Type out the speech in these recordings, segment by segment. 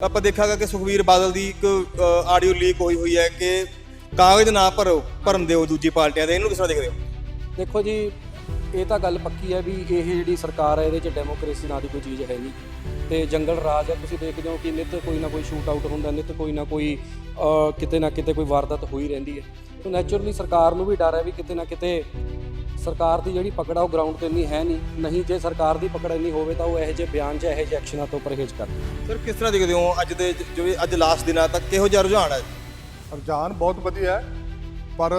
ਆਪਾਂ ਦੇਖਾਂਗਾ ਕਿ ਸੁਖਵੀਰ ਬਾਦਲ ਦੀ ਇੱਕ ਆਡੀਓ ਲੀਕ ਹੋਈ ਹੋਈ ਹੈ ਕਿ ਕਾਗਜ਼ ਨਾ ਭਰੋ ਭਰਮ ਦਿਓ ਦੂਜੀ ਪਾਰਟੀਆਂ ਦੇ। ਇਹਨੂੰ ਕਿਸ ਤਰ੍ਹਾਂ ਦੇਖਦੇ ਹੋ? ਦੇਖੋ ਜੀ, ਇਹ ਤਾਂ ਗੱਲ ਪੱਕੀ ਹੈ ਵੀ ਇਹ ਜਿਹੜੀ ਸਰਕਾਰ ਹੈ, ਇਹਦੇ 'ਚ ਡੈਮੋਕ੍ਰੇਸੀ ਨਾਂ ਦੀ ਕੋਈ ਚੀਜ਼ ਹੈ ਨਹੀਂ। ਤੇ ਜੰਗਲ ਰਾਜ ਹੈ, ਤੁਸੀਂ ਦੇਖਦੇ ਹੋ ਕਿ ਨਿੱਤ ਕੋਈ ਨਾ ਕੋਈ ਸ਼ੂਟ ਆਊਟ ਹੁੰਦਾ, ਨਿੱਤ ਕੋਈ ਨਾ ਕੋਈ ਕਿਤੇ ਨਾ ਕਿਤੇ ਕੋਈ ਵਾਰਦਾਤ ਹੋਈ ਰਹਿੰਦੀ ਹੈ। ਤੇ ਨੈਚੁਰਲੀ ਸਰਕਾਰ ਨੂੰ ਵੀ ਡਰ ਹੈ ਵੀ ਕਿਤੇ ਨਾ ਕਿਤੇ ਸਰਕਾਰ ਦੀ ਜਿਹੜੀ ਪਕੜ ਆ ਉਹ ਗਰਾਊਂਡ ਤੇ ਇੰਨੀ ਹੈ ਨਹੀਂ। ਨਹੀਂ ਜੇ ਸਰਕਾਰ ਦੀ ਪਕੜ ਇੰਨੀ ਹੋਵੇ ਤਾਂ ਉਹ ਇਹੋ ਜਿਹੇ ਬਿਆਨ 'ਚ ਇਹੋ ਜਿਹੇ ਐਕਸ਼ਨਾਂ ਤੋਂ ਪਰਹੇਜ਼ ਕਰਦੀ ਸਰ ਕਿਸ ਤਰ੍ਹਾਂ ਦੇਖਦੇ ਹੋ ਅੱਜ ਦੇ ਜਿਵੇਂ ਅੱਜ ਲਾਸਟ ਦਿਨਾਂ ਤੱਕ ਕਿਹੋ ਜਿਹਾ ਰੁਝਾਨ ਹੈ? ਰੁਝਾਨ ਬਹੁਤ ਵਧੀਆ ਹੈ ਪਰ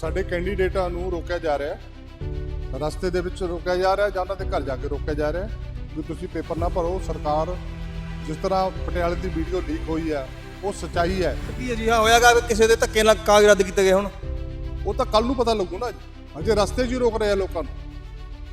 ਸਾਡੇ ਕੈਂਡੀਡੇਟਾਂ ਨੂੰ ਰੋਕਿਆ ਜਾ ਰਿਹਾ ਹੈ। ਰਸਤੇ ਦੇ ਵਿੱਚ ਰੋਕਿਆ ਜਾ ਰਿਹਾ ਹੈ ਜਾਂ ਉਹਨਾਂ ਦੇ ਘਰ ਜਾ ਕੇ ਰੋਕਿਆ ਜਾ ਰਿਹਾ ਹੈ। ਵੀ ਤੁਸੀਂ ਪੇਪਰ ਨਾ ਭਰੋ ਸਰਕਾਰ ਜਿਸ ਤਰ੍ਹਾਂ ਪਟਿਆਲੇ ਦੀ ਵੀਡੀਓ ਲੀਕ ਹੋਈ ਹੈ ਉਹ ਸਚਾਈ ਹੈ। ਕੀ ਅਜਿਹਾ ਹੋਇਆਗਾ ਕਿ ਕਿਸੇ ਦੇ ਧੱਕੇ ਨਾਲ ਕਾਗਜ਼ ਰੱਦ ਕੀਤੇ ਗਏ ਹੁਣ? ਉਹ ਤਾਂ ਕੱਲ ਨੂੰ ਪਤਾ ਲੱਗੂ ਨਾ ਜੀ। ਅਜੇ ਰਸਤੇ 'ਚ ਹੀ ਰੋਕ ਰਹੇ ਆ ਲੋਕਾਂ ਨੂੰ।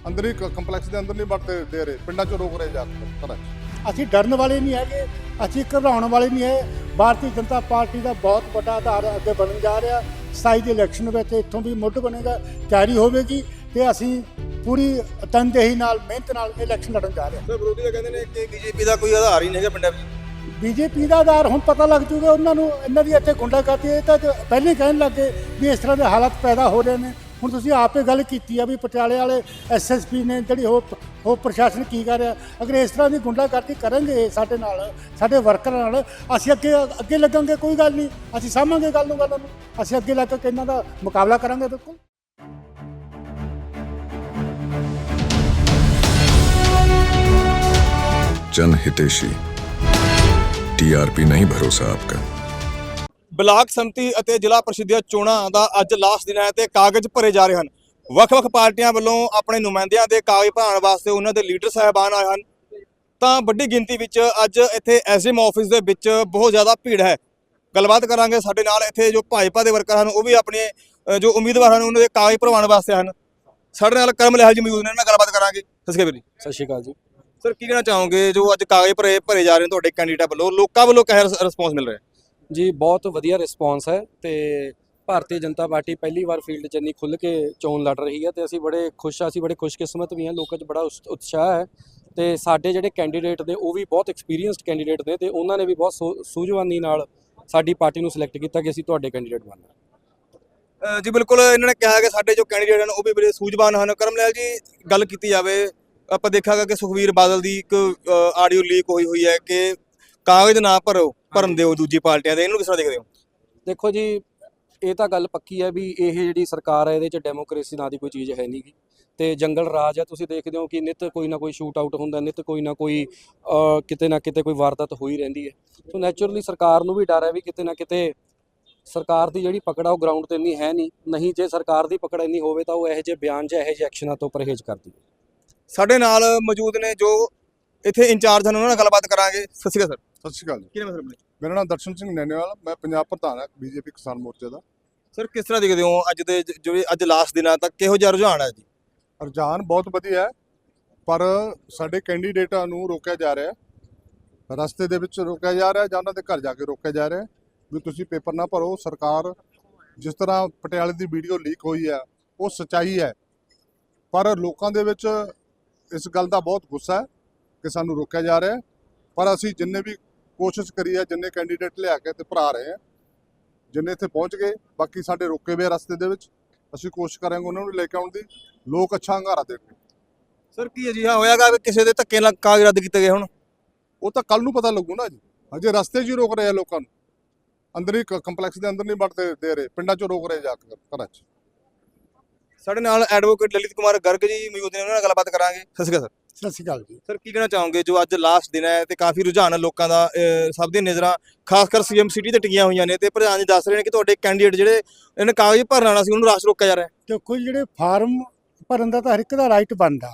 ਅੰਦਰ ਹੀ ਕੰਪਲੈਕਸ ਦੇ ਅੰਦਰ ਨਹੀਂ ਵੜਦੇ ਦੇ ਰਹੇ ਪਿੰਡਾਂ 'ਚ ਰੋਕ ਰਹੇ ਜਾ ਕੇ ਘਰਾਂ 'ਚ। ਅਸੀਂ ਡਰਨ ਵਾਲੇ ਨਹੀਂ ਹੈਗੇ ਅਸੀਂ ਘਬਰਾਉਣ ਵਾਲੇ ਨਹੀਂ ਹੈ ਭਾਰਤੀ ਜਨਤਾ ਪਾਰਟੀ ਦਾ ਬਹੁਤ ਵੱਡਾ ਆਧਾਰ ਅੱਗੇ ਬਣਨ ਜਾ ਰਿਹਾ। 27 ਦੇ ਇਲੈਕਸ਼ਨ ਵਿੱਚ ਇੱਥੋਂ ਵੀ ਮੁੱਢ ਬਣੇਗਾ ਤਿਆਰੀ ਹੋਵੇਗੀ ਤੇ ਅਸੀਂ ਪੂਰੀ ਤਨਦੇਹੀ ਨਾਲ ਮਿਹਨਤ ਨਾਲ ਇਲੈਕਸ਼ਨ ਲੜਨ ਜਾ ਰਹੇ ਹਾਂ। ਸਰ ਵਿਰੋਧੀ ਤਾਂ ਕਹਿੰਦੇ ਨੇ ਕਿ ਬੀਜੇਪੀ ਦਾ ਕੋਈ ਆਧਾਰ ਹੀ ਨਹੀਂ ਹੈਗਾ ਪਿੰਡਾਂ ਵਿੱਚ। ਬੀਜੇਪੀ ਦਾ ਆਧਾਰ ਹੁਣ ਪਤਾ ਲੱਗ ਜੂਗਾ ਉਹਨਾਂ ਨੂੰ ਇਹਨਾਂ ਦੀ ਇੱਥੇ ਗੁੰਡਾਗਰਦੀ ਇਹ ਤਾਂ ਪਹਿਲੇ ਹੀ ਕਹਿਣ ਲੱਗੇ ਵੀ ਇਸ ਤਰ੍ਹਾਂ ਦੇ ਹਾਲਾਤ ਪੈਦਾ ਹੋ ਰਹੇ ਨੇ। ਹੁਣ ਤੁਸੀਂ ਆਪੇ ਗੱਲ ਕੀਤੀ ਆ ਵੀ ਪਟਿਆਲੇ ਵਾਲੇ ਐਸਐਸਪੀ ਨੇ ਜਿਹੜੀ ਉਹ ਉਹ ਪ੍ਰਸ਼ਾਸਨ ਕੀ ਕਰ ਰਿਹਾ ਅਗਰ ਇਸ ਤਰ੍ਹਾਂ ਦੀ ਗੁੰਡਾਗਰਦੀ ਕਰਨਗੇ ਸਾਡੇ ਨਾਲ ਸਾਡੇ ਵਰਕਰਾਂ ਨਾਲ ਅਸੀਂ ਅੱਗੇ ਅੱਗੇ ਲੱਗਾਂਗੇ ਕੋਈ ਗੱਲ ਨਹੀਂ ਅਸੀਂ ਸਾਂਭਾਂਗੇ ਗੱਲ ਨੂੰ ਗੱਲ ਨੂੰ ਅਸੀਂ ਅੱਗੇ ਲੱਗ ਕੇ ਇਹਨਾਂ ਦਾ ਮੁਕਾਬਲਾ ਕਰਾਂਗੇ ਬਿਲਕੁਲ जन हितेशी टीआरपी नहीं भरोसा आपका ਬਲਾਕ ਸੰਮਤੀ ਅਤੇ ਜ਼ਿਲ੍ਹਾ ਪ੍ਰੀਸ਼ਦ ਚੋਣਾਂ ਦਾ ਅੱਜ ਲਾਸਟ ਦਿਨ ਹੈ ਤੇ ਕਾਗਜ਼ ਭਰੇ ਜਾ ਰਹੇ ਹਨ। ਵੱਖ-ਵੱਖ ਪਾਰਟੀਆਂ ਵੱਲੋਂ ਆਪਣੇ ਨੁਮਾਇੰਦਿਆਂ ਦੇ ਕਾਗਜ਼ ਭਰਾਉਣ ਵਾਸਤੇ ਉਹਨਾਂ ਦੇ ਲੀਡਰ ਸਾਹਿਬਾਨ ਆਏ ਹਨ। ਤਾਂ ਵੱਡੀ ਗਿਣਤੀ ਵਿੱਚ ਅੱਜ ਇੱਥੇ ਐਸਐਮ ਆਫਿਸ ਦੇ ਵਿੱਚ ਬਹੁਤ ਜ਼ਿਆਦਾ ਭੀੜ ਹੈ। ਗੱਲਬਾਤ ਕਰਾਂਗੇ ਸਾਡੇ ਨਾਲ ਇੱਥੇ ਜੋ ਭਾਜਪਾ ਦੇ ਵਰਕਰ ਹਨ ਉਹ ਵੀ ਆਪਣੇ ਜੋ ਉਮੀਦਵਾਰ ਹਨ ਉਹਨਾਂ ਦੇ ਕਾਗਜ਼ ਭਰਵਾਉਣ ਵਾਸਤੇ ਹਨ। ਸਾਡੇ ਨਾਲ ਕਰਮ ਲਿਹਾਲ ਜੀ ਮੌਜੂਦ ਨੇ ਨਾਲ ਗੱਲਬਾਤ ਕਰਾਂਗੇ। ਸਤਿ ਸ਼੍ਰੀ ਅਕਾਲ ਜੀ। ਸਤਿ ਸ਼੍ਰੀ ਅਕਾਲ ਜੀ। ਸਰ ਕੀ ਕਹਿਣਾ ਚਾਹੋਗੇ ਜੋ ਅੱਜ ਕਾਗਜ਼ ਭਰੇ ਭਰੇ ਜਾ ਰਹੇ ਨੇ ਤੁਹਾਡੇ ਕੈਂਡੀਡੇਟ ਵੱਲੋਂ? ਲੋਕਾਂ ਵੱਲੋਂ ਕਿਹੋ ਜਿਹਾ ਰਿਸਪੌਂਸ ਮਿਲ ਰਿਹਾ? ਜੀ, ਬਹੁਤ ਵਧੀਆ ਰਿਸਪੌਂਸ ਹੈ ਤੇ ਭਾਰਤੀ ਜਨਤਾ ਪਾਰਟੀ ਪਹਿਲੀ ਵਾਰ ਫੀਲਡ 'ਚ ਇੰਨੀ ਖੁੱਲ੍ਹ ਕੇ ਚੋਣ ਲੜ ਰਹੀ ਹੈ ਤੇ ਅਸੀਂ ਬੜੇ ਖੁਸ਼ ਹਾਂ, ਅਸੀਂ ਬੜੇ ਖੁਸ਼ਕਿਸਮਤ ਵੀ ਹਾਂ, ਲੋਕਾਂ 'ਚ ਬੜਾ ਉਸ- ਉਤਸ਼ਾਹ ਹੈ ਤੇ ਸਾਡੇ ਜਿਹੜੇ ਕੈਂਡੀਡੇਟ ਨੇ, ਉਹ ਵੀ ਬਹੁਤ ਐਕਸਪੀਰੀਅੰਸਡ ਕੈਂਡੀਡੇਟ ਨੇ ਤੇ ਉਹਨਾਂ ਨੇ ਵੀ ਬਹੁਤ ਸੂ- ਸੂਝਵਾਨੀ ਨਾਲ ਸਾਡੀ ਪਾਰਟੀ ਨੂੰ ਸਿਲੈਕਟ ਕੀਤਾ ਕਿ ਅਸੀਂ ਤੁਹਾਡੇ ਕੈਂਡੀਡੇਟ ਬਣਨਾ। ਜੀ, ਬਿਲਕੁਲ ਇਹਨਾਂ ਨੇ ਕਿਹਾ ਕਿ ਸਾਡੇ ਜੋ ਕੈਂਡੀਡੇਟ ਹਨ, ਉਹ ਵੀ ਬੜੇ ਸੂਝਵਾਨ ਹਨ। ਕਰਮਲਾਲ ਜੀ, ਗੱਲ ਕੀਤੀ ਜਾਵੇ, ਆਪਾਂ ਦੇਖਾਂਗਾ ਕਿ ਸੁਖਵੀਰ ਬਾਦਲ ਦੀ ਇੱਕ ਆਡੀਓ ਲੀਕ ਹੋਈ ਹੋਈ ਹੈ ਕਿ ਕਾਗਜ਼ ਨਾ ਭਰੋ। ਭਰਨ ਦਿਓ ਦੂਜੀ ਪਾਰਟੀਆਂ ਦੇ ਇਹਨੂੰ ਕਿਸ ਤਰ੍ਹਾਂ ਦੇਖਦੇ ਹੋ? ਦੇਖੋ ਜੀ ਇਹ ਤਾਂ ਗੱਲ ਪੱਕੀ ਹੈ ਵੀ ਇਹ ਜਿਹੜੀ ਸਰਕਾਰ ਹੈ ਇਹਦੇ 'ਚ ਡੈਮੋਕ੍ਰੇਸੀ ਨਾਂ ਦੀ ਕੋਈ ਚੀਜ਼ ਹੈ ਨਹੀਂਗੀ ਤੇ ਜੰਗਲ ਰਾਜ ਹੈ ਤੁਸੀਂ ਦੇਖਦੇ ਹੋ ਕਿ ਨਿੱਤ ਕੋਈ ਨਾ ਕੋਈ ਸ਼ੂਟ ਆਊਟ ਹੁੰਦਾ ਨਿੱਤ ਕੋਈ ਨਾ ਕੋਈ ਕਿਤੇ ਨਾ ਕਿਤੇ ਕੋਈ ਵਾਰਦਾਤ ਹੋਈ ਰਹਿੰਦੀ ਹੈ। ਸੋ ਨੈਚੁਰਲੀ ਸਰਕਾਰ ਨੂੰ ਵੀ ਡਰ ਹੈ ਵੀ ਕਿਤੇ ਨਾ ਕਿਤੇ ਸਰਕਾਰ ਦੀ ਜਿਹੜੀ ਪਕੜ ਆ ਉਹ ਗਰਾਊਂਡ ਤੇ ਇੰਨੀ ਹੈ ਨਹੀਂ। ਨਹੀਂ ਜੇ ਸਰਕਾਰ ਦੀ ਪਕੜ ਇੰਨੀ ਹੋਵੇ ਤਾਂ ਉਹ ਇਹੋ ਜਿਹੇ ਬਿਆਨ 'ਚ ਇਹੋ ਜਿਹੇ ਐਕਸ਼ਨਾਂ ਤੋਂ ਪਰਹੇਜ਼ ਕਰਦੀ ਹੈ। ਸਾਡੇ ਨਾਲ ਮੌਜੂਦ ਨੇ ਜੋ ਇੱਥੇ ਇੰਚਾਰਜ ਹਨ ਉਹਨਾਂ ਨਾਲ ਗੱਲਬਾਤ ਕਰਾਂਗੇ। ਸਤਿ ਸ਼੍ਰੀ ਅਕਾਲ ਸਰ। ਸਤਿ ਸ਼੍ਰੀ ਅਕਾਲ ਜੀ। ਕੀ ਨਾਮ ਸਰ ਆਪਣਾ? ਮੇਰਾ ਨਾਮ ਦਰਸ਼ਨ ਸਿੰਘ ਨੈਣੇਵਾਲ ਮੈਂ ਪੰਜਾਬ ਪ੍ਰਧਾਨ ਹਾਂ ਬੀਜੇਪੀ ਕਿਸਾਨ ਮੋਰਚੇ ਦਾ। ਸਰ ਕਿਸ ਤਰ੍ਹਾਂ ਦੇਖਦੇ ਹੋ ਅੱਜ ਦੇ ਜ- ਜਿਵੇਂ ਅੱਜ ਲਾਸਟ ਦਿਨਾਂ ਤੱਕ ਕਿਹੋ ਜਿਹਾ ਰੁਝਾਨ ਹੈ ਜੀ? ਰੁਝਾਨ ਬਹੁਤ ਵਧੀਆ ਹੈ ਪਰ ਸਾਡੇ ਕੈਂਡੀਡੇਟਾਂ ਨੂੰ ਰੋਕਿਆ ਜਾ ਰਿਹਾ ਹੈ। ਰਸਤੇ ਦੇ ਵਿੱਚ ਰੋਕਿਆ ਜਾ ਰਿਹਾ ਹੈ ਜਾਂ ਉਹਨਾਂ ਦੇ ਘਰ ਜਾ ਕੇ ਰੋਕਿਆ ਜਾ ਰਿਹਾ ਹੈ ਵੀ ਤੁਸੀਂ ਪੇਪਰ ਨਾ ਭਰੋ। ਸਰਕਾਰ ਜਿਸ ਤਰ੍ਹਾਂ ਪਟਿਆਲੇ ਦੀ ਵੀਡੀਓ ਲੀਕ ਹੋਈ ਹੈ ਉਹ ਸਚਾਈ ਹੈ। ਪਰ ਲੋਕਾਂ ਦੇ ਵਿੱਚ ਇਸ ਗੱਲ ਦਾ ਬਹੁਤ ਗੁੱਸਾ ਹੈ। ਕਿ ਸਾਨੂੰ ਰੋਕਿਆ ਜਾ ਰਿਹਾ ਪਰ ਅਸੀਂ ਜਿੰਨੇ ਵੀ ਕੋਸ਼ਿਸ਼ ਕਰੀ ਹੈ ਜਿੰਨੇ ਕੈਂਡੀਡੇਟ ਲਿਆ ਕੇ ਤੇ ਭਰਾ ਰਹੇ ਹਾਂ ਜਿੰਨੇ ਇੱਥੇ ਪਹੁੰਚ ਗਏ ਬਾਕੀ ਸਾਡੇ ਰੋਕੇ ਹੋਏ ਆ ਰਸਤੇ ਦੇ ਵਿੱਚ ਅਸੀਂ ਕੋਸ਼ਿਸ਼ ਕਰਾਂਗੇ ਉਹਨਾਂ ਨੂੰ ਲੈ ਕੇ ਆਉਣ ਦੀ। ਲੋਕ ਅੱਛਾ ਹੰਗਾਰਾ ਦੇਣਗੇ। ਸਰ ਕੀ ਅਜਿਹਾ ਹੋਇਆਗਾ ਕਿ ਕਿਸੇ ਦੇ ਧੱਕੇ ਨਾਲ ਕਾਗਜ਼ ਰੱਦ ਕੀਤੇ ਗਏ ਹੁਣ? ਉਹ ਤਾਂ ਕੱਲ ਨੂੰ ਪਤਾ ਲੱਗੂ ਨਾ ਜੀ। ਅਜੇ ਰਸਤੇ 'ਚ ਹੀ ਰੋਕ ਰਹੇ ਆ ਲੋਕਾਂ ਨੂੰ। ਅੰਦਰ ਹੀ ਕੰਪਲੈਕਸ ਦੇ ਅੰਦਰ ਨਹੀਂ ਵੜਦੇ ਦੇ ਰਹੇ ਪਿੰਡਾਂ 'ਚ ਰੋਕ ਰਹੇ ਜਾ ਕੇ ਘਰਾਂ 'ਚ। ਸਾਡੇ ਨਾਲ ਐਡਵੋਕੇਟ ਲਲਿਤ ਕੁਮਾਰ ਗਰਗ ਜੀ ਮੌਜੂਦ ਨੇ ਉਹਨਾਂ ਨਾਲ ਗੱਲਬਾਤ ਕਰਾਂਗੇ। ਸਤਿ ਸ਼੍ਰੀ ਅਕਾਲ ਸਰ। ਸਤਿ ਸ਼੍ਰੀ ਅਕਾਲ ਜੀ। ਸਰ ਕੀ ਕਹਿਣਾ ਚਾਹੋਗੇ? ਜੋ ਅੱਜ ਲਾਸਟ ਦਿਨ ਹੈ ਤੇ ਕਾਫੀ ਰੁਝਾਨ ਹੈ ਲੋਕਾਂ ਦਾ ਅਹ, ਸਭ ਦੀਆਂ ਨਜ਼ਰਾਂ ਖਾਸ ਕਰ ਸੀਐਮ ਸਿਟੀ ਤੇ ਟਿਕੀਆਂ ਹੋਈਆਂ ਨੇ ਤੇ ਪ੍ਰਧਾਨ ਜੀ ਦੱਸ ਰਹੇ ਨੇ ਕਿ ਤੁਹਾਡੇ ਕੈਂਡੀਡੇਟ ਜਿਹੜੇ ਇਹਨਾਂ ਕਾਗਜ਼ ਭਰਨ ਵਾਲਾ ਸੀ ਉਹਨੂੰ ਰਾਸ਼ ਰੋਕਿਆ ਜਾ ਰਿਹਾ ਹੈ। ਤੇ ਕੋਈ ਜਿਹੜੇ ਫਾਰਮ ਭਰਨ ਦਾ ਤਾਂ ਹਰ ਇੱਕ ਦਾ ਰਾਈਟ ਬਣਦਾ।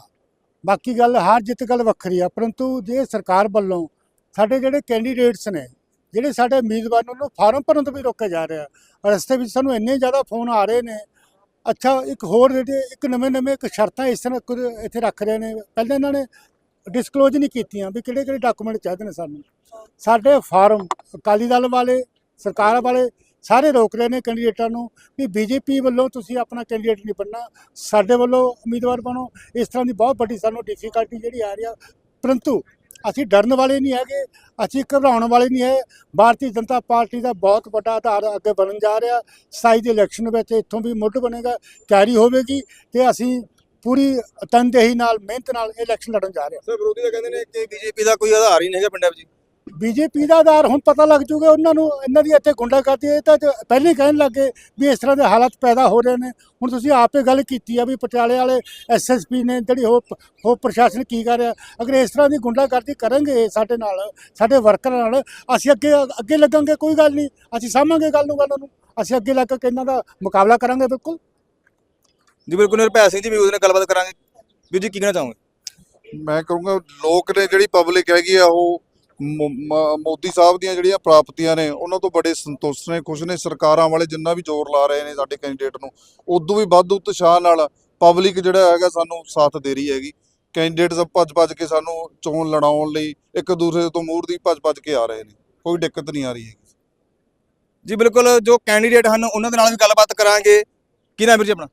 ਬਾਕੀ ਗੱਲ ਹਾਰ ਜਿੱਤ ਗੱਲ ਵੱਖਰੀ ਆ ਪਰੰਤੂ ਜੇ ਸਰਕਾਰ ਵੱਲੋਂ ਸਾਡੇ ਜਿਹੜੇ ਕੈਂਡੀਡੇਟਸ ਨੇ ਜਿਹੜੇ ਸਾਡੇ ਉਮੀਦਵਾਰ ਨੇ ਉਹਨੂੰ ਫਾਰਮ ਭਰਨ ਤੋਂ ਵੀ ਰੋਕਿਆ ਜਾ ਰਿਹਾ। ਰਸਤੇ ਵਿੱਚ ਸਾਨੂੰ ਇੰਨੇ ਜ਼ਿਆਦਾ ਫੋਨ ਆ ਰਹੇ ਨੇ ਅੱਛਾ, ਇੱਕ ਹੋਰ ਜਿਹੜੇ ਇੱਕ ਨਵੇਂ ਨਵੇਂ ਇੱਕ ਸ਼ਰਤਾਂ ਇਸ ਤਰ੍ਹਾਂ ਕੁਝ ਇੱਥੇ ਰੱਖ ਰਹੇ ਨੇ। ਪਹਿਲਾਂ ਇਹਨਾਂ ਨੇ ਡਿਸਕਲੋਜ਼ ਨਹੀਂ ਕੀਤੀਆਂ ਵੀ ਕਿਹੜੇ ਕਿਹੜੇ ਡਾਕੂਮੈਂਟ ਚਾਹੀਦੇ ਨੇ ਸਾਨੂੰ। ਸਾਡੇ ਫਾਰਮ, ਅਕਾਲੀ ਦਲ ਵਾਲੇ, ਸਰਕਾਰ ਵਾਲੇ ਸਾਰੇ ਰੋਕ ਰਹੇ ਨੇ ਕੈਂਡੀਡੇਟਾਂ ਨੂੰ ਵੀ ਬੀਜੇਪੀ ਵੱਲੋਂ ਤੁਸੀਂ ਆਪਣਾ ਕੈਂਡੀਡੇਟ ਨਹੀਂ ਬਣਨਾ, ਸਾਡੇ ਵੱਲੋਂ ਉਮੀਦਵਾਰ ਬਣੋ। ਇਸ ਤਰ੍ਹਾਂ ਦੀ ਬਹੁਤ ਵੱਡੀ ਸਾਨੂੰ ਡਿਫਿਕਲਟੀ ਜਿਹੜੀ ਆ ਰਹੀ ਆ। ਪਰੰਤੂ ਅਸੀਂ ਡਰਨ ਵਾਲੇ ਨਹੀਂ ਹੈਗੇ, ਅਸੀਂ ਘਬਰਾਉਣ ਵਾਲੇ ਨਹੀਂ ਹੈ ਭਾਰਤੀ ਜਨਤਾ ਪਾਰਟੀ ਦਾ ਬਹੁਤ ਵੱਡਾ ਆਧਾਰ ਅੱਗੇ ਬਣਨ ਜਾ ਰਿਹਾ। 27 ਦੇ ਇਲੈਕਸ਼ਨ ਵਿੱਚ ਇੱਥੋਂ ਵੀ ਮੁੱਢ ਬਣੇਗਾ ਤਿਆਰੀ ਹੋਵੇਗੀ ਤੇ ਅਸੀਂ ਪੂਰੀ ਤਨਦੇਹੀ ਨਾਲ, ਮਿਹਨਤ ਨਾਲ ਇਲੈਕਸ਼ਨ ਲੜਨ ਜਾ ਰਹੇ ਹਾਂ। ਸਰ, ਵਿਰੋਧੀ ਤਾਂ ਕਹਿੰਦੇ ਨੇ ਕਿ ਬੀਜੇਪੀ ਦਾ ਕੋਈ ਆਧਾਰ ਹੀ ਨਹੀਂ ਹੈਗਾ ਪਿੰਡਾਂ ਵਿੱਚ। ਬੀਜੇਪੀ ਦਾ ਆਧਾਰ ਹੁਣ ਪਤਾ ਲੱਗ ਜੂਗਾ ਉਹਨਾਂ ਨੂੰ ਇਹਨਾਂ ਦੀ ਇੱਥੇ ਗੁੰਡਾਗਰਦੀ ਇਹ ਤਾਂ ਪਹਿਲਾਂ ਹੀ ਕਹਿਣ ਲੱਗੇ ਵੀ ਇਸ ਤਰ੍ਹਾਂ ਦੇ ਹਾਲਾਤ ਪੈਦਾ ਹੋ ਰਹੇ ਨੇ। ਹੁਣ ਤੁਸੀਂ ਆਪੇ ਗੱਲ ਕੀਤੀ ਆ ਵੀ ਪਟਿਆਲੇ ਵਾਲੇ ਐਸਐਸਪੀ ਨੇ ਜਿਹੜੀ ਉਹ ਉਹ ਪ੍ਰਸ਼ਾਸਨ ਕੀ ਕਰ ਰਿਹਾ। ਅਗਰ ਇਸ ਤਰ੍ਹਾਂ ਦੀ ਗੁੰਡਾਗਰਦੀ ਕਰਨਗੇ ਸਾਡੇ ਨਾਲ ਸਾਡੇ ਵਰਕਰਾਂ ਨਾਲ ਅਸੀਂ ਅੱਗੇ ਅੱਗੇ ਲੱਗਾਂਗੇ ਕੋਈ ਗੱਲ ਨਹੀਂ। ਅਸੀਂ ਸਾਂਭਾਂਗੇ ਗੱਲ ਨੂੰ ਗੱਲ ਨੂੰ। ਅਸੀਂ ਅੱਗੇ ਲੱਗ ਕੇ ਇਹਨਾਂ ਦਾ ਮੁਕਾਬਲਾ ਕਰਾਂਗੇ ਬਿਲਕੁਲ। ਜੀ ਬਿਲਕੁਲ ਨਿਰਭੈ ਸਿੰਘ ਜੀ ਵੀ ਉਹਦੇ ਨਾਲ ਗੱਲਬਾਤ ਕਰਾਂਗੇ। ਵੀਰ ਜੀ ਕੀ ਕਹਿਣਾ ਚਾਹੋਗੇ? ਮੈਂ ਕਹੂੰਗਾ ਲੋਕ ਨੇ ਜਿਹੜੀ ਪਬਲਿਕ ਹੈਗੀ ਆ ਉਹ ਮੋਦੀ ਸਾਹਿਬ ਦੀਆਂ ਜਿਹੜੀਆਂ ਪ੍ਰਾਪਤੀਆਂ ਨੇ ਉਹਨਾਂ ਤੋਂ ਬੜੇ ਸੰਤੁਸ਼ਟ ਨੇ ਖੁਸ਼ ਨੇ। ਸਰਕਾਰਾਂ ਵਾਲੇ ਜਿੰਨਾ ਵੀ ਜ਼ੋਰ ਲਾ ਰਹੇ ਨੇ ਸਾਡੇ ਕੈਂਡੀਡੇਟ ਨੂੰ ਉਦੋਂ ਵੀ ਵੱਧ ਉਤਸ਼ਾਹ ਨਾਲ ਪਬਲਿਕ ਜਿਹੜਾ ਹੈਗਾ ਸਾਨੂੰ ਸਾਥ ਦੇ ਰਹੀ ਹੈਗੀ। ਕੈਂਡੀਡੇਟਸ ਭੱਜ-ਭੱਜ ਕੇ ਸਾਨੂੰ ਚੋਣ ਲੜਾਉਣ ਲਈ ਇੱਕ ਦੂਸਰੇ ਤੋਂ ਮੂਹਰ ਦੀ ਭੱਜ-ਭੱਜ ਕੇ ਆ ਰਹੇ ਨੇ। ਕੋਈ ਦਿੱਕਤ ਨਹੀਂ ਆ ਰਹੀ ਹੈਗੀ। ਜੀ ਬਿਲਕੁਲ ਜੋ ਕੈਂਡੀਡੇਟ ਹਨ ਉਹਨਾਂ ਦੇ ਨਾਲ ਵੀ ਗੱਲਬਾਤ ਕਰਾਂਗੇ। ਕੀ ਨਾਮ ਵੀਰ ਜੀ ਆਪਣਾ?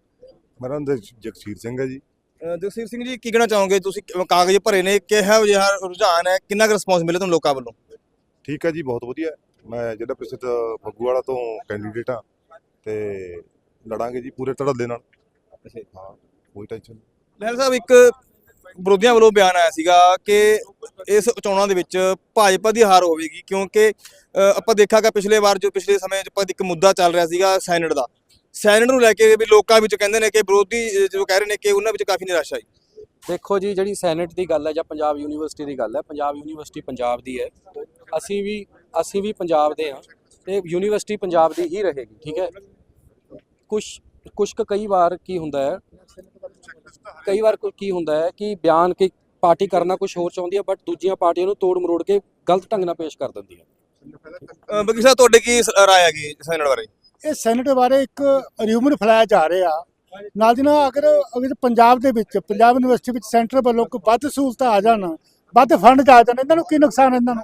ਮੇਰਾ ਨਾਮ ਜਗਸੀਰ ਸਿੰਘ ਹੈ ਜੀ। ਜਗਸੀਰ ਸਿੰਘ ਜੀ ਕੀ ਕਹਿਣਾ ਚਾਹੋਗੇ? ਤੁਸੀਂ ਕਾਗਜ਼ ਭਰੇ ਨੇ ਕਿਹੋ ਜਿਹਾ ਰੁਝਾਨ ਹੈ ਕਿੰਨਾ ਕੁ ਰਿਸਪੌਂਸ ਮਿਲੇ ਤੁਹਾਨੂੰ ਲੋਕਾਂ ਵੱਲੋਂ? ਠੀਕ ਹੈ ਜੀ ਬਹੁਤ ਵਧੀਆ। ਮੈਂ ਜਿਹੜਾ ਪ੍ਰਸਿੱਧ ਫੱਗੂਵਾਲਾ ਤੋਂ ਕੈਂਡੀਡੇਟ ਹਾਂ ਤੇ ਲੜਾਂਗੇ ਜੀ ਪੂਰੇ ਧੜੱਲੇ ਨਾਲ। ਹਾਂ ਕੋਈ ਟੈਨਸ਼ਨ ਨਹੀਂ। ਲਹਿਲ ਸਾਹਿਬ ਇੱਕ ਵਿਰੋਧੀਆਂ ਵੱਲੋਂ ਬਿਆਨ ਆਇਆ ਸੀਗਾ ਕਿ ਇਸ ਚੋਣਾਂ ਦੇ ਵਿੱਚ ਭਾਜਪਾ ਦੀ ਹਾਰ ਹੋਵੇਗੀ ਕਿਉਂਕਿ ਆਪਾਂ ਦੇਖਾਗਾ ਪਿਛਲੇ ਵਾਰ ਜੋ ਪਿਛਲੇ ਸਮੇਂ 'ਚ ਆਪਾਂ ਇੱਕ ਮੁੱਦਾ ਚੱਲ ਰਿਹਾ ਸੀਗਾ ਸੈਨੇਟ ਦਾ। ਸੈਨੇਟ ਨੂੰ ਲੈ ਕੇ ਵੀ ਲੋਕਾਂ ਵਿੱਚ ਕਹਿੰਦੇ ਨੇ ਕਿ ਵਿਰੋਧੀ ਜੋ ਕਹਿ ਰਹੇ ਨੇ ਕਿ ਉਹਨਾਂ ਵਿੱਚ ਕਾਫੀ ਨਿਰਾਸ਼ਾ ਹੈ। ਦੇਖੋ ਜੀ ਜਿਹੜੀ ਸੈਨੇਟ ਦੀ ਗੱਲ ਹੈ ਜਾਂ ਪੰਜਾਬ ਯੂਨੀਵਰਸਿਟੀ ਦੀ ਗੱਲ ਹੈ ਪੰਜਾਬ ਯੂਨੀਵਰਸਿਟੀ ਪੰਜਾਬ ਦੀ ਹੈ। ਅਸੀਂ ਵੀ ਅਸੀਂ ਵੀ ਪੰਜਾਬ ਦੇ ਹਾਂ ਤੇ ਯੂਨੀਵਰਸਿਟੀ ਪੰਜਾਬ ਦੀ ਹੀ ਰਹੇਗੀ ਠੀਕ ਹੈ? ਕੁਝ ਕੁਝ ਕਈ ਵਾਰ ਕੀ ਹੁੰਦਾ ਹੈ ਕਈ ਵਾਰ ਕੁ- ਹੁੰਦਾ ਹੈ ਕਿ ਬਿਆਨ ਕਿ ਪਾਰਟੀ ਕਰਨਾ ਕੁਝ ਹੋਰ ਚਾਹੁੰਦੀ ਹੈ ਬਟ ਦੂਜੀਆਂ ਪਾਰਟੀਆਂ ਨੂੰ ਤੋੜ ਮਰੋੜ ਕੇ ਗਲਤ ਢੰਗ ਨਾਲ ਪੇਸ਼ ਕਰ ਦਿੰਦੀ ਹੈ। ਬਲਕਿ ਸਾਹਿਬ ਤੁਹਾਡੇ ਕੀ ਰਾਏ ਹੈਗੀ ਸੈਨੇਟ ਬਾਰੇ? ਇਹ ਸੈਨੇਟ ਬਾਰੇ ਇੱਕ ਰਿਊਮਰ ਫੈਲਾਇਆ ਜਾ ਰਿਹਾ। ਨਾਲ ਦੀ ਨਾਲ ਅਗਰ ਅਗਰ ਪੰਜਾਬ ਦੇ ਵਿੱਚ, ਪੰਜਾਬ ਯੂਨੀਵਰਸਿਟੀ ਵਿੱਚ ਸੈਂਟਰ ਵੱਲੋਂ ਕੋਈ ਵੱਧ ਸਹੂਲਤਾਂ ਆ ਜਾਣ, ਵੱਧ ਫੰਡ ਆ ਜਾਣ, ਇਹਨਾਂ ਨੂੰ ਕੀ ਨੁਕਸਾਨ ਇਹਨਾਂ ਨੂੰ?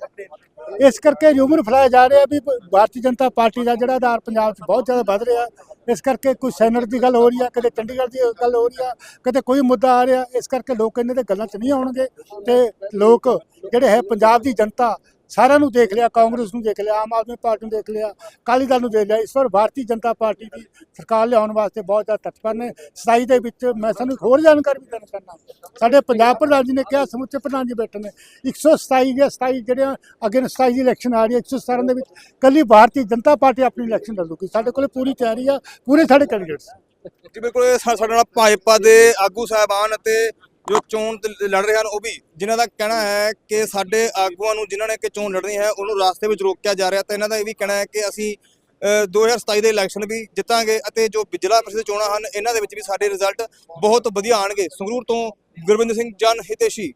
ਇਸ ਕਰਕੇ ਰਿਊਮਰ ਫੈਲਾਇਆ ਜਾ ਰਿਹਾ ਵੀ ਭਾਰਤੀ ਜਨਤਾ ਪਾਰਟੀ ਦਾ ਜਿਹੜਾ ਆਧਾਰ ਪੰਜਾਬ 'ਚ ਬਹੁਤ ਜ਼ਿਆਦਾ ਵੱਧ ਰਿਹਾ। ਇਸ ਕਰਕੇ ਕੋਈ ਸੈਨੇਟ ਦੀ ਗੱਲ ਹੋ ਰਹੀ ਆ, ਕਦੇ ਚੰਡੀਗੜ੍ਹ ਦੀ ਗੱਲ ਹੋ ਰਹੀ ਆ, ਕਦੇ ਕੋਈ ਮੁੱਦਾ ਆ ਰਿਹਾ, ਇਸ ਕਰਕੇ ਲੋਕ ਇਹਨਾਂ ਦੇ ਗੱਲਾਂ 'ਚ ਨਹੀਂ ਆਉਣਗੇ। ਤੇ ਲੋਕ ਜਿਹੜੇ ਹੈ ਪੰਜਾਬ ਦੀ ਜਨਤਾ ਸਾਰਿਆਂ ਨੂੰ ਦੇਖ ਲਿਆ, ਕਾਂਗਰਸ ਨੂੰ ਦੇਖ ਲਿਆ, ਆਮ ਆਦਮੀ ਪਾਰਟੀ ਨੂੰ ਦੇਖ ਲਿਆ, ਅਕਾਲੀ ਦਲ ਨੂੰ ਦੇਖ ਲਿਆ। ਇਸ ਵਾਰ ਭਾਰਤੀ ਜਨਤਾ ਪਾਰਟੀ ਦੀ ਸਰਕਾਰ ਲਿਆਉਣ ਵਾਸਤੇ ਬਹੁਤ ਜ਼ਿਆਦਾ ਤਤਪਰ ਨੇ। ਸਤਾਈ ਦੇ ਵਿੱਚ ਮੈਂ ਸਾਨੂੰ ਹੋਰ ਜਾਣਕਾਰੀ ਵੀ ਦੇਣਾ ਚਾਹੁੰਦਾ। ਸਾਡੇ ਪੰਜਾਬ ਪ੍ਰਧਾਨ ਜੀ ਨੇ ਕਿਹਾ, ਸਮੁੱਚੇ ਪ੍ਰਧਾਨ ਜੀ ਬੈਠੇ ਨੇ। 127 ਦੇ 27 ਜਿਹੜੇ ਅੱਗੇ 27 ਦੀ ਇਲੈਕਸ਼ਨ ਆ ਰਹੀ ਹੈ 117 ਦੇ ਵਿੱਚ ਕੱਲੀ ਭਾਰਤੀ ਜਨਤਾ ਪਾਰਟੀ ਆਪਣੀ ਇਲੈਕਸ਼ਨ ਲੜੂਗੀ ਸਾਡੇ ਕੋਲ ਪੂਰੀ ਤਿਆਰੀ ਆ, ਪੂਰੇ ਸਾਡੇ ਕੈਂਡੀਡੇਟਸ ਜੀ, ਬਿਲਕੁਲ ਸਾਡੇ ਨਾਲ ਭਾਜਪਾ ਦੇ ਆਗੂ ਸਾਹਿਬਾਨ ਅਤੇ ਜੋ ਚੋਣ ਲੜ ਰਹੇ ਹਨ ਉਹ ਵੀ ਜਿਨ੍ਹਾਂ ਦਾ ਕਹਿਣਾ ਹੈ ਕਿ ਸਾਡੇ ਆਗੂਆਂ ਨੂੰ ਜਿਨ੍ਹਾਂ ਨੇ ਕਿ ਚੋਣ ਲੜਨੀ ਹੈ ਉਹਨੂੰ ਰਾਸਤੇ ਵਿੱਚ ਰੋਕਿਆ ਜਾ ਰਿਹਾ ਤਾਂ ਇਹਨਾਂ ਦਾ ਇਹ ਵੀ ਕਹਿਣਾ ਹੈ ਕਿ ਅਸੀਂ ਅ, 2027 ਦੇ ਇਲੈਕਸ਼ਨ ਵੀ ਜਿੱਤਾਂਗੇ ਅਤੇ ਜੋ ਜ਼ਿਲ੍ਹਾ ਪ੍ਰੀਸ਼ਦ ਚੋਣਾਂ ਹਨ ਇਹਨਾਂ ਦੇ ਵਿੱਚ ਵੀ ਸਾਡੇ ਰਿਜ਼ਲਟ ਬਹੁਤ ਵਧੀਆ ਆਣਗੇ ਸੰਗਰੂਰ ਤੋਂ ਗੁਰਵਿੰਦਰ ਸਿੰਘ ਜਨ ਹਿਤੇਸ਼ੀ।